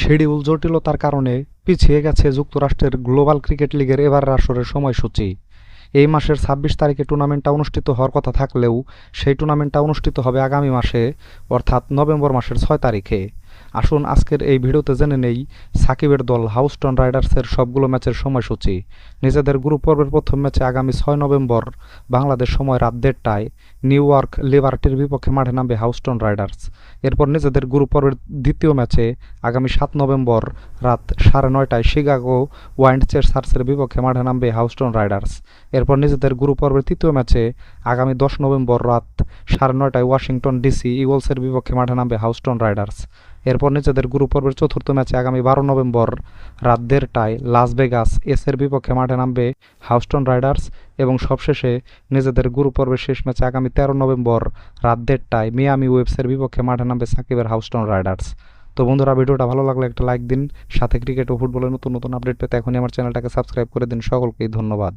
Schedule জটিলতার কারণে পিছিয়ে গেছে যুক্তরাষ্ট্রের গ্লোবাল ক্রিকেট লিগের এবারের আসরের সময়সূচি। এই মাসের ছাব্বিশ তারিখে টুর্নামেন্টটা অনুষ্ঠিত হওয়ার কথা থাকলেও সেই টুর্নামেন্টটা অনুষ্ঠিত হবে আগামী মাসে, অর্থাৎ নভেম্বর মাসের ছয় তারিখে। আসুন আজকের এই ভিডিওতে জেনে নেই সাকিবের দল হাউস্টন রাইডার্সের সবগুলো ম্যাচের সময়সূচি। নিজেদের গ্রুপ পর্বের প্রথম ম্যাচে আগামী ছয় নভেম্বর বাংলাদেশ সময় রাত দেড়টায় নিউ ইয়র্ক লিবার্টির বিপক্ষে মাঠে নামবে হাউস্টন রাইডার্স। এরপর নিজেদের গ্রুপ পর্বের দ্বিতীয় ম্যাচে আগামী সাত নভেম্বর রাত সাড়ে নয়টায় শিকাগো ওয়াইন্ড চেসার্সের বিপক্ষে মাঠে নামবে হাউস্টন রাইডার্স। এরপর নিজেদের গ্রুপ পর্বের তৃতীয় ম্যাচে আগামী দশ নভেম্বর রাত সাড়ে নয়টায় ওয়াশিংটন ডিসি ইগলসের বিপক্ষে মাঠে নামবে হাউস্টন রাইডার্স। এরপর নিজেদের গ্রুপ পর্বের চতুর্থ ম্যাচে আগামী বারো নভেম্বর রাত দেড়টায় লাস ভেগাস এসের বিপক্ষে মাঠে নামবে হাউস্টন রাইডার্স এবং সবশেষে নিজেদের গ্রুপ পর্বের শেষ ম্যাচে আগামী তেরো নভেম্বর রাত দেড়টায় মিয়ামি ওয়েবসের বিপক্ষে মাঠে নামবে সাকিবের হাউস্টন রাইডার্স। তো বন্ধুরা, ভিডিওটা ভালো লাগলে একটা লাইক দিন, সাথে ক্রিকেট ও ফুটবলের নতুন নতুন আপডেট পেতে এখনই আমার চ্যানেলটাকে সাবস্ক্রাইব করে দিন। সকলকেই ধন্যবাদ।